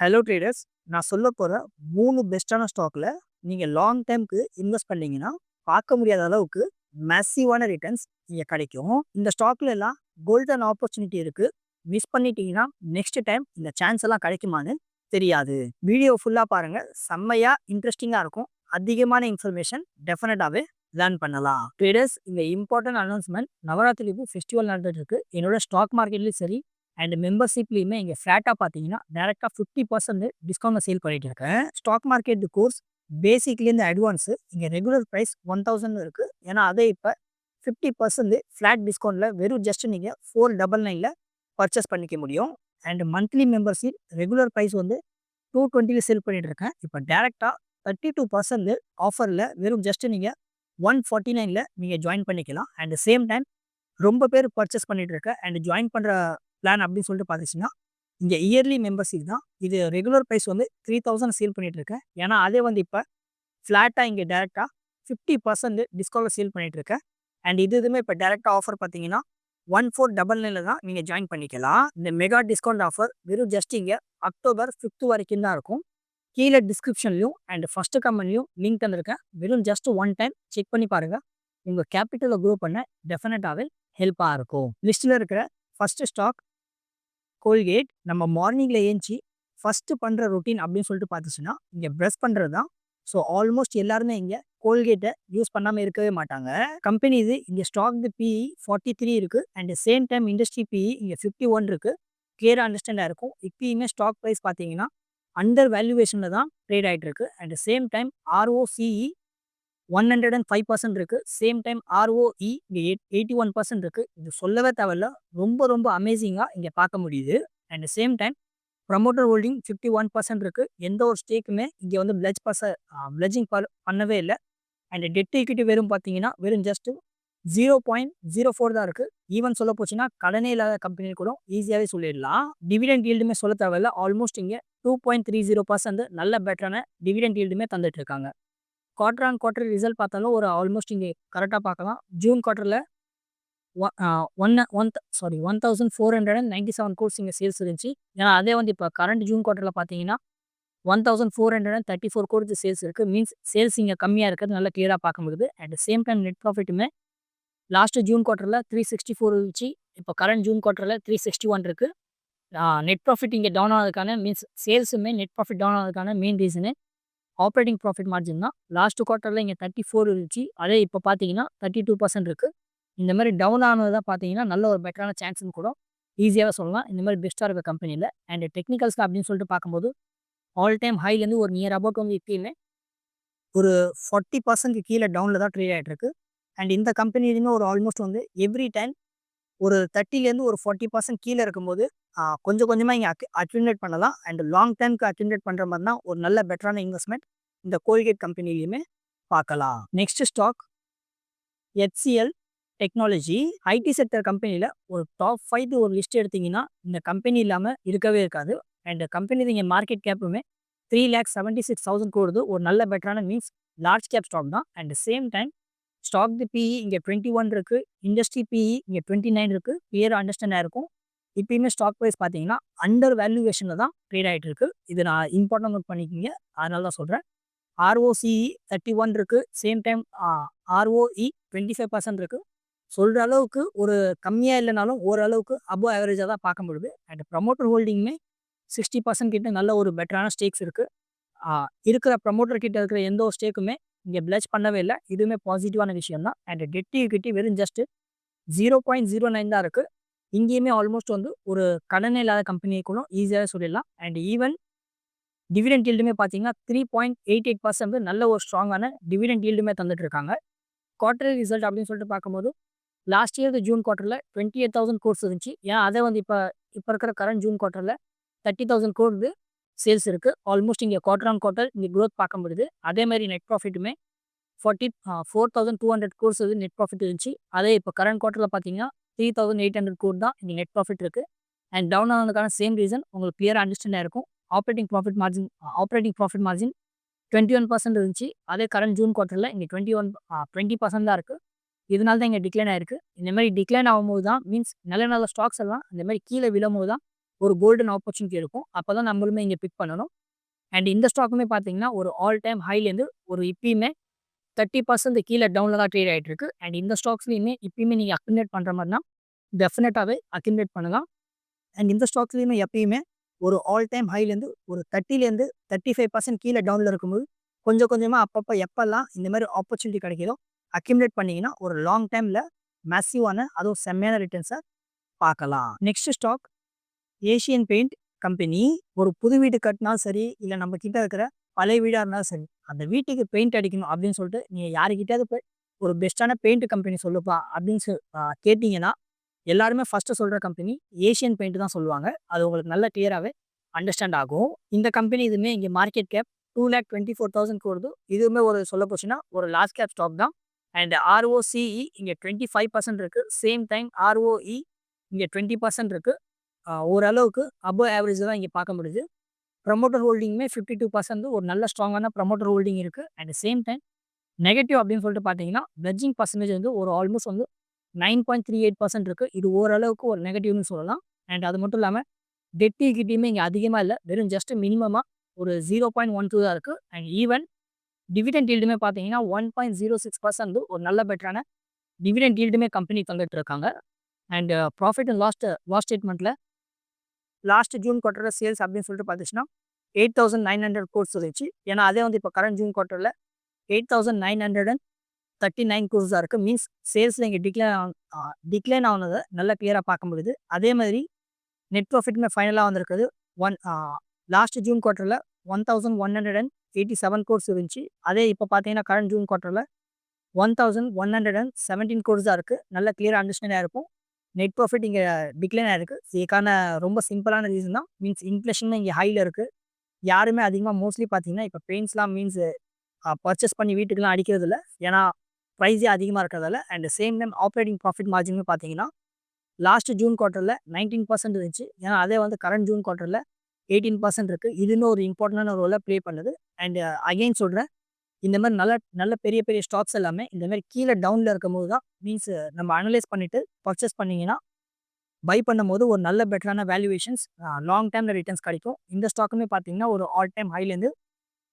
Hello traders நான் சொல்ல போகிற மூணு பெஸ்ட்டான ஸ்டாக்கில் நீங்கள் லாங் டைம்க்கு இன்வெஸ்ட் பண்ணீங்கன்னா பார்க்க முடியாத அளவுக்கு மேசிவான ரிட்டர்ன்ஸ் இங்கே கிடைக்கும். இந்த ஸ்டாக்ல எல்லாம் கோல்டன் ஆப்பர்ச்சுனிட்டி இருக்குது மிஸ் பண்ணிட்டீங்கன்னா நெக்ஸ்ட் டைம் இந்த சான்ஸ் எல்லாம் கிடைக்குமான்னு தெரியாது. வீடியோ ஃபுல்லாக பாருங்கள் செம்மையாக இன்ட்ரெஸ்டிங்காக இருக்கும். அதிகமான இன்ஃபர்மேஷன் டெஃபினட்டாகவே லேர்ன் பண்ணலாம். ட்ரேடர்ஸ் இந்த இம்பார்ட்டன்ட் அனௌன்ஸ்மெண்ட் நவராத்திரி ஃபெஸ்டிவல் நடந்துட்டு இருக்கு. என்னோட ஸ்டாக் மார்க்கெட்லேயும் சரி அண்ட் மெம்பர்ஷிப்லேயுமே இங்கே ஃப்ளாட்டாக பார்த்தீங்கன்னா டேரெக்டாக ஃபிஃப்டி பர்சன்ட் டிஸ்கவுண்ட் சேல் பண்ணிட்டு இருக்கேன். ஸ்டாக் மார்க்கெட் கோர்ஸ் பேசிக்லேருந்து அட்வான்ஸு இங்கே ரெகுலர் ப்ரைஸ் ஒன் தௌசண்ட் இருக்குது ஏன்னா அதே இப்போ ஃபிஃப்டி பர்சன்ட் ஃப்ளாட் டிஸ்கவுண்ட்டில் வெறும் ஜஸ்ட் நீங்கள் ஃபோர் டபுள் நைனில் பர்ச்சேஸ் பண்ணிக்க முடியும். And monthly membership regular price வந்து டூ டுவெண்ட்டியில் சேல் பண்ணிகிட்டு இருக்கேன். இப்போ டேரெக்டாக தேர்ட்டி டூ பர்சன்ட் ஆஃபரில் வெறும் ஜஸ்ட் நீங்கள் ஒன் ஃபார்ட்டி நைனில் நீங்கள் ஜாயின் பண்ணிக்கலாம். அண்ட் சேம் டைம் ரொம்ப பேர் பர்ச்சேஸ் பண்ணிகிட்டு இருக்க அண்ட் ஜாயின் பண்ணுற பிளான் அப்படின்னு சொல்லிட்டு பார்த்துச்சுன்னா இங்கே இயர்லி மெம்பர்ஷிப் தான். இது ரெகுலர் ப்ரைஸ் வந்து த்ரீ தௌசண்ட் சேல் பண்ணிகிட்ருக்கேன் ஏன்னா அதே வந்து இப்போ ஃப்ளாட்டாக இங்கே டேரெக்டாக ஃபிஃப்டி பர்சன்ட் டிஸ்கவுண்ட்டில் சேல் பண்ணிகிட்ருக்கேன் இருக்கேன். அண்ட் இது இதுவுமே இப்போ டேரெக்டாக ஆஃபர் பார்த்தீங்கன்னா ஒன் ஃபோர் டபுள் நைனில் தான் நீங்கள் ஜாயின் பண்ணிக்கலாம். இந்த மெகா டிஸ்கவுண்ட் ஆஃபர் வெறும் ஜஸ்ட் இங்கே அக்டோபர் ஃபிஃப்த் வரைக்கும் தான் இருக்கும். கீழே டிஸ்கிரிப்ஷன்லையும் அண்ட் ஃபஸ்ட்டு கமெண்ட்லையும் லிங்க் தந்திருக்கேன். வெறும் ஜஸ்ட் ஒன் டைம் செக் பண்ணி பாருங்கள் உங்கள் கேபிட்டலை க்ரோ பண்ண டெஃபினட்டாகவே ஹெல்ப்பாக இருக்கும். லிஸ்ட்டில் இருக்கிற ஃபஸ்ட்டு ஸ்டாக் கோல்கேட் நம்ம மார்னிங்கில் ஏஞ்சி ஃபஸ்ட்டு பண்ணுற ரொட்டீன் அப்படின்னு சொல்லிட்டு பார்த்துச்சுன்னா இங்கே ப்ரெஷ் பண்ணுறது தான் ஸோ ஆல்மோஸ்ட் எல்லாருமே இங்கே கோல்கேட்டை யூஸ் பண்ணாமல் இருக்கவே மாட்டாங்க. கம்பெனி இது இங்கே stock the PE forty three இருக்குது and same time industry PE இங்கே ஃபிஃப்டி ஒன் இருக்குது கிளியராக அண்டர்ஸ்டாண்டாக இருக்கும். இப்பயுமே ஸ்டாக் ப்ரைஸ் பார்த்தீங்கன்னா அண்டர் வேல்யூவேஷனில் தான் ட்ரேட் ஆகிட்டு இருக்கு. And same time ROCE one hundred and five percent இருக்குது சேம் டைம் ஆர்ஓஇ இங்கே எயிட் எயிட்டி ஒன் பர்சன்ட் இருக்குது இது சொல்லவே தேவையில்ல. ரொம்ப ரொம்ப அமேசிங்காக இங்கே பார்க்க முடியுது. And same time promoter holding fifty one percent இருக்குது எந்த ஒரு ஸ்டேக்குமே இங்கே வந்து பிளஜ் பர்ச பிளஜிங் பண்ணவே இல்லை. அண்ட் டெட் ஈக்விட்டி வெறும் பார்த்தீங்கன்னா வெறும் just zero point zero four தான் இருக்குது ஈவன் சொல்ல போச்சுன்னா கடனே இல்லாத கம்பெனி கூட ஈஸியாகவே சொல்லிடலாம். டிவிடெண்ட் ஈல்டுமே சொல்ல தேவையில்ல. ஆல்மோஸ்ட் இங்கே two point three zero percent நல்ல பெட்டரான டிவிடெண்ட் ஈல்டுமே தந்துட்டு இருக்காங்க. குவார்டர் ஆன் குவார்டர் ரிசல்ட் பார்த்தாலும் ஒரு ஆல்மோஸ்ட் இங்கே கரெக்டாக பார்க்கலாம். June குவார்ட்டரில் one one sorry one thousand four hundred and ninety seven crores இங்கே சேல்ஸ் இருந்துச்சு. ஏன்னா அதே வந்து இப்போ கரண்ட் ஜூன் குவார்ட்டரில் பார்த்தீங்கன்னா one thousand four hundred and thirty four crores sales இருக்குது மீன்ஸ் சேல்ஸ் இங்கே கம்மியாக இருக்கிறது நல்லா கிளியராக பார்க்க முடியுது. அட் சேம் டைம் நெட் ப்ராஃபிட்டுமே லாஸ்ட்டு ஜூன் குவார்ட்டரில் த்ரீ சிக்ஸ்டி ஃபோர் இருந்துச்சு. இப்போ கரண்ட் ஜூன் குவார்ட்டரில் த்ரீ சிக்ஸ்டி ஒன் இருக்குது நெட் ப்ராஃபிட் இங்கே டவுன் ஆனதுக்கான மீன்ஸ் சேல்ஸுமே net profit down ஆனதுக்கான main reason operating profit margin தான். லாஸ்ட் குவார்ட்டரில் இங்கே தேர்ட்டி ஃபோர் இருந்துச்சு. அதே இப்போ பார்த்தீங்கன்னா தேர்ட்டி டூ பர்சன்ட் இருக்குது இந்த மாதிரி டவுன் ஆனது தான் பார்த்தீங்கன்னா நல்ல ஒரு பெட்டரான சான்ஸ்னு கூட ஈஸியாகவே சொல்லலாம். இந்த மாதிரி பெஸ்ட்டாக இருக்க கம்பெனியில் அண்ட் டெக்னிக்கல்ஸ் அப்படின்னு சொல்லிட்டு பார்க்கும்போது ஆல் டைம் ஹைலேருந்து ஒரு நியர் அபவுட் வந்து இப்பயுமே ஒரு ஃபார்ட்டி பர்சன்ட் கீழே டவுனில் தான் ட்ரேட் ஆகிட்டு இருக்கு. அண்ட் இந்த கம்பெனிலையுமே ஒரு ஆல்மோஸ்ட் வந்து எவ்ரி டைம் ஒரு தேர்ட்டிலேருந்து ஒரு ஃபார்ட்டி பர்சன்ட் கீழே இருக்கும்போது கொஞ்சம் கொஞ்சமாக இங்கே அக் அக்யூமுலேட் பண்ணலாம். அண்ட் லாங் டைம்க்கு அக்யூமுலேட் பண்ணுற மாதிரி தான் ஒரு நல்ல பெட்டரான இன்வெஸ்ட்மெண்ட் இந்த கோல்கேட் கம்பெனிலையுமே பார்க்கலாம். Next stock HCL technology IT sector கம்பெனியில் ஒரு டாப் ஃபைவ் ஒரு லிஸ்ட் எடுத்தீங்கன்னா இந்த கம்பெனி இல்லாமல் இருக்கவே இருக்காது. அண்ட் கம்பெனி இங்கே market கேப்புமே three lakh seventy six thousand கூடுது ஒரு நல்ல பெட்டரான மீன்ஸ் லார்ஜ் கேப் ஸ்டாக் தான். And same time stock the PE இங்கே டுவெண்ட்டி ஒன் இருக்குது இண்டஸ்ட்ரி பிஇ இங்கே டுவெண்ட்டி நைன் இருக்குது கிளியர் அண்டர்ஸ்டாண்டாக இருக்கும். இப்பயுமே ஸ்டாக் ப்ரைஸ் பார்த்தீங்கன்னா அண்டர் வேல்யூவேஷனில் தான் ட்ரேட் ஆகிட்டு இருக்கு. இது நான் இம்பார்ட்டன் நோட் பண்ணிக்கிங்க அதனால தான் சொல்கிறேன் ஆர்ஓசிஇ தேர்ட்டி ஒன் இருக்குது same time ROE twenty five percent இருக்குது சொல்கிற அளவுக்கு ஒரு கம்மியாக இல்லைனாலும் ஓரளவுக்கு அபோவ் ஆவரேஜாக தான் பார்க்க முடியுது. அண்ட் ப்ரமோட்டர் ஹோல்டிங்குமே சிக்ஸ்டி பர்சன்ட் கிட்ட நல்ல ஒரு பெட்டரான ஸ்டேக்ஸ் இருக்குது இருக்கிற ப்ரமோட்டர் கிட்ட இருக்கிற எந்த ஒரு ஸ்டேக்குமே இங்கே பிளச் பண்ணவே இல்லை. இதுவுமே பாசிட்டிவான விஷயம் தான். அண்ட் டெட் ஈக்விட்டி வெறும் just zero point zero nine தான் இருக்குது இங்கேயுமே ஆல்மோஸ்ட் வந்து ஒரு கடனே இல்லாத கம்பெனியை கூட ஈஸியாக சொல்லிடலாம். அண்ட் ஈவன் டிவிடெண்ட் ஈல்டுமே பார்த்தீங்கன்னா three point eight eight percent நல்ல ஒரு ஸ்ட்ராங்கான டிவிடெண்ட் ஈல்டுமே தந்துட்டு இருக்காங்க. குவார்டர் ரிசல்ட் அப்படின்னு சொல்லிட்டு பார்க்கும்போது லாஸ்ட் இயர் ஜூன் குவார்ட்டரில் டுவெண்ட்டி எயிட் தௌசண்ட் கோர்ஸ் இருந்துச்சு. ஏன்? அதை வந்து இப்போ இப்போ இருக்கிற கரண்ட் ஜூன் குவார்ட்டரில் தேர்ட்டி தௌசண்ட் கோர்ஸ் சேல்ஸ் இருக்குது ஆல்மோஸ்ட் இங்கே குவார்டர் ஆன் குவார்ட்டர் இங்கே க்ரோத் பார்க்க முடியுது. அதே மாதிரி net ப்ராஃபிட்டுமே forty four thousand two hundred crores வந்து நெட் ப்ராஃபிட் இருந்துச்சு. அதே இப்போ கரண்ட் குவார்ட்டரில் பார்த்தீங்கன்னா three thousand eight hundred crore தான் இங்கே நெட் ப்ராஃபிட் இருக்குது அண்ட் டவுன் ஆனதுக்கான சேம் ரீசன் உங்களுக்கு கிளியர் அண்டர்ஸ்டாண்டாக இருக்கும் operating profit margin operating profit margin twenty one percent இருந்துச்சு. அதே கரண்ட் ஜூன் குவார்ட்டரில் இங்கே டுவெண்ட்டி ஒன் டுவெண்ட்டி பர்சன்ட் தான் இருக்குது இதனால தான் இங்கே டிக்ளைன் ஆயிருக்கு. இந்த மாதிரி டிக்ளைன் ஆகும்போது தான் மீன்ஸ் நல்ல நல்ல ஸ்டாக்ஸ் எல்லாம் இந்த மாதிரி கீழே விழும்போது தான் ஒரு கோல்டன் ஆப்பர்ச்சுனிட்டி இருக்கும். அப்போ தான் நம்மளுமே இங்கே பிக் பண்ணணும். அண்ட் இந்த ஸ்டாக்குமே பார்த்தீங்கன்னா, ஒரு ஆல் டைம் ஹைலேருந்து ஒரு இப்பயுமே தேர்ட்டி பர்சன்ட் கீழே டவுனில் தான் ட்ரேட் ஆகிட்டு இருக்கு. அண்ட் இந்த ஸ்டாக்ஸ்லையுமே இப்பயுமே நீங்கள் அக்குமுலேட் பண்ணுற மாரினா, டெஃபினட்டாகவே அக்குமுலேட் பண்ணலாம். அண்ட் இந்த ஸ்டாக்ஸ்லையுமே எப்பயுமே ஒரு ஆல் டைம் ஹைலேருந்து ஒரு தேர்ட்டிலேருந்து தேர்ட்டி ஃபைவ் பர்சன்ட் கீழே டவுனில் இருக்கும்போது, கொஞ்சம் கொஞ்சமாக அப்பப்போ எப்போல்லாம் இந்த மாதிரி ஆப்பர்ச்சுனிட்டி கிடைக்கிதோ அக்யூமுலேட் பண்ணிங்கன்னா ஒரு லாங் டைமில் மேசிவான அதுவும் செம்மையான ரிட்டர்ன்ஸை பார்க்கலாம். Next stock Asian paint company. ஒரு புது வீடு கட்டினாலும் சரி, இல்லை நம்ம கிட்ட இருக்கிற பழைய வீடாக இருந்தாலும் சரி, அந்த வீட்டுக்கு பெயிண்ட் அடிக்கணும் அப்படின்னு சொல்லிட்டு, நீங்கள் யாருக்கிட்டே போய் ஒரு பெஸ்ட்டான பெயிண்ட் கம்பெனி சொல்லுப்பா அப்படின்னு கேட்டிங்கன்னா எல்லாருமே ஃபஸ்ட்டு சொல்கிற கம்பெனி ஏஷியன் பெயிண்ட் தான் சொல்லுவாங்க. அது உங்களுக்கு நல்ல கிளியராகவே அண்டர்ஸ்டாண்ட் ஆகும். இந்த கம்பெனி இதுவுமே இங்கே மார்க்கெட் கேப் 2,24,000 கோருது. இதுவுமே ஒரு சொல்ல போச்சுன்னா, ஒரு லாஸ்ட் கேப் ஸ்டாக் தான். அண்ட் ஆர்ஓசிஇ இங்க 25% இருக்கு. சேம் டைம் ஆர்ஓஇ இங்கே டுவெண்ட்டி பர்சன்ட் இருக்குது ஓரளவுக்கு அபவ் ஆவரேஜ் தான் இங்கே பார்க்க முடியுது. ப்ரமோட்டர் ஹோல்டிங்குமே 52% ஒரு நல்ல ஸ்ட்ராங்கான ப்ரமோட்டர் ஹோல்டிங் இருக்குது அண்ட் சேம் டைம் நெகட்டிவ் அப்படின்னு சொல்லிட்டு பார்த்தீங்கன்னா, பிளட்ஜிங் பர்சன்டேஜ் வந்து ஒரு ஆல்மோஸ்ட் வந்து nine point three eight percent இருக்குது இது ஓரளவுக்கு ஒரு நெகட்டிவ்னு சொல்லலாம். அண்ட் அது மட்டும் இல்லாமல் டெட்டி கிட்டியுமே இங்கே அதிகமாக இல்லை வெறும் ஜஸ்ட் மினிமமாக ஒரு 0.12 தான் இருக்குது அண்ட் ஈவன் டிவிடெண்ட் டீல்டுமே பார்த்தீங்கன்னா, 1.06% ஒரு நல்ல பெட்டரான டிவிடெண்ட் டீல்டுமே கம்பெனி தந்துட்டு இருக்காங்க. And profit and loss last ஸ்டேட்மெண்ட்டில் last June குவார்ட்டர்ல சேல்ஸ் அப்படின்னு சொல்லிட்டு பார்த்துச்சுன்னா, 8,900 கோர்ஸ் இருந்துச்சு. ஏன்னா அதே வந்து இப்போ கரண்ட் ஜூன் குவார்ட்டர்ல 8,939 கோர்ஸ் தான் இருக்குது மீன்ஸ் சேல்ஸில் இங்கே டிக்ளைன் ஆ அ டிக்ளைன் ஆனதை நல்லா கிளியராக பார்க்க முடியுது. அதே மாதிரி நெட் ப்ராஃபிட்டுமே ஃபைனலாக வந்திருக்குது. ஒன் லாஸ்ட் ஜூன் குவார்ட்டர்ல 1,187 கோர்ஸ் இருந்துச்சு. அதே இப்போ பார்த்தீங்கன்னா, கரண்ட் ஜூன் குவார்ட்டர்ல 1,117 கோர்ஸ் தான் இருக்குது நல்லா கிளியராக அண்டர்ஸ்டாண்டாக இருக்கும் நெட் ப்ராஃபிட் இங்கே டிக்ளைன் ஆயிருக்கு. இதுக்கான ரொம்ப சிம்பிளான ரீசன் தான். மீன்ஸ் இன்ஃப்ளேஷன் இங்கே ஹையில் இருக்குது யாருமே அதிகமாக மோஸ்ட்லி பார்த்தீங்கன்னா, இப்போ பெயிண்ட்ஸ்லாம் மீன்ஸ் பர்ச்சேஸ் பண்ணி வீட்டுக்குலாம் அடிக்கிறது இல்லை ஏன்னா ப்ரைஸே அதிகமாக இருக்கிறதால. And same time operating profit மார்ஜினுமே பார்த்தீங்கன்னா, லாஸ்ட்டு ஜூன் குவார்ட்டரில் நைன்டீன் பர்சன்ட் இருந்துச்சு. ஏன்னா அதே வந்து கரண்ட் ஜூன் குவார்ட்டரில் எயிட்டீன் பர்சன்ட் இருக்குது இதுன்னு ஒரு இம்பார்ட்டண்டான ரோலை ப்ளே பண்ணுது. அண்ட் அகைன் சொல்கிறேன் இந்த மாதிரி நல்ல நல்ல பெரிய பெரிய ஸ்டாக்ஸ் எல்லாமே இந்த கீழே டவுனில் இருக்கும் போது தான் மீன்ஸ் நம்ம அனலைஸ் பண்ணிவிட்டு பர்ச்சேஸ் பண்ணிங்கன்னா பை பண்ணும்போது ஒரு நல்ல பெட்டரான வேல்யூவேஷன்ஸ் லாங் டைமில் ரிட்டர்ன்ஸ் கிடைக்கும். இந்த ஸ்டாக்குமே பார்த்தீங்கன்னா, ஒரு ஆல் டைம் ஹைலேருந்து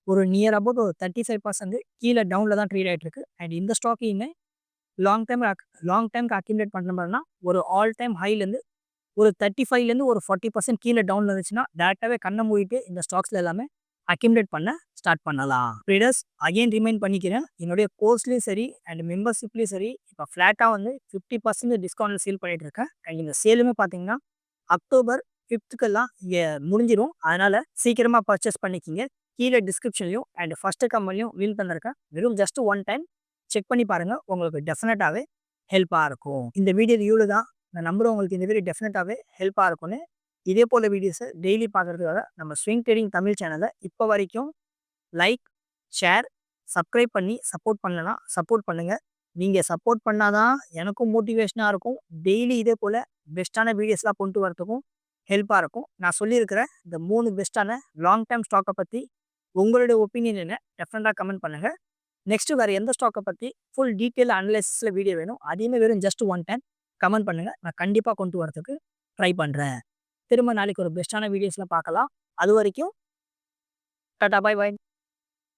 ஒரு நியர் அபவுட் ஒரு தேர்ட்டி ஃபைவ் பர்சன்ட் கீழே டவுனில் தான் ட்ரீட் ஆகிட்டு இருக்கு. அண்ட் இந்த ஸ்டாக்கையுமே லாங் டைம் அக் லாங் டைம்க்கு அக்யூமுலேட் பண்ணுற மாதிரினா ஒரு ஆல் டைம் ஹைலேருந்து ஒரு 35லேருந்து ஒரு ஃபார்ட்டி பர்சன்ட் கீழே டவுனில் இருந்துச்சுன்னா, டேரெக்டாகவே கண்ணை மூடிட்டு இந்த ஸ்டாக்ஸில் எல்லாமே அக்யூமுலேட் பண்ண ஸ்டார்ட் பண்ணலாம். ட்ரேடர்ஸ் அகைன் ரிமைண்ட் பண்ணிக்கிறேன். என்னுடைய கோர்ஸ்லயும் சரி, அண்ட் மெம்பர்ஷிப்லேயும் சரி, இப்போ ஃப்ளாட்டாக வந்து 50% டிஸ்கவுண்ட்ல சேல் பண்ணிட்டு இருக்கேன். அண்ட் இந்த சேலுமே பார்த்தீங்கன்னா, அக்டோபர் ஃபிஃப்த்துக்கெல்லாம் இங்கே முடிஞ்சிடும் அதனால சீக்கிரமாக பர்ச்சேஸ் பண்ணிக்கிங்க கீழே டிஸ்கிரிப்ஷன்லையும் அண்ட் ஃபர்ஸ்ட் கமெண்ட்லயும் வீல் தந்திருக்கேன். வெறும் ஜஸ்ட் ஒன் டைம் செக் பண்ணி பாருங்கள் உங்களுக்கு டெஃபினட்டாகவே ஹெல்ப்பாக இருக்கும். இந்த வீடியோ இவ்வளோ தான். நான் நம்புகிறேன் உங்களுக்கு இந்த வீடியோ டெஃபினட்டாகவே ஹெல்ப்பாக இருக்கும்னு. இதே போல வீடியோஸை டெய்லி பார்க்குறதுக்காக நம்ம ஸ்விங் ட்ரேடிங் தமிழ் சேனலை இப்போ வரைக்கும் லைக், ஷேர், சப்ஸ்கிரைப் பண்ணி சப்போர்ட் பண்ணலனா சப்போர்ட் பண்ணுங்கள் நீங்கள் சப்போர்ட் பண்ணாதான் எனக்கும் மோட்டிவேஷனாக இருக்கும். டெய்லி இதே போல் பெஸ்ட்டான வீடியோஸ்லாம் கொண்டு வரதுக்கும் ஹெல்ப்பாக இருக்கும். நான் சொல்லியிருக்கிற இந்த மூணு பெஸ்ட்டான லாங் டைம் ஸ்டாக்கை பற்றி உங்களுடைய ஒப்பீனியன் என்ன? டெஃபினட்டாக கமெண்ட் பண்ணுங்கள் நெக்ஸ்ட்டு வேறு எந்த ஸ்டாக்கை பற்றி ஃபுல் டீட்டெயில் அனலைசிஸில் வீடியோ வேணும். அதையுமே வெறும் ஜஸ்ட் ஒன் டைம் கமெண்ட் பண்ணுங்கள் நான் கண்டிப்பாக கொண்டு வரதுக்கு ட்ரை பண்ணுறேன் திரும்ப நாளைக்கு ஒரு பெஸ்ட்டான வீடியோஸில் பார்க்கலாம். அது வரைக்கும் டாடா பாய் பாய்.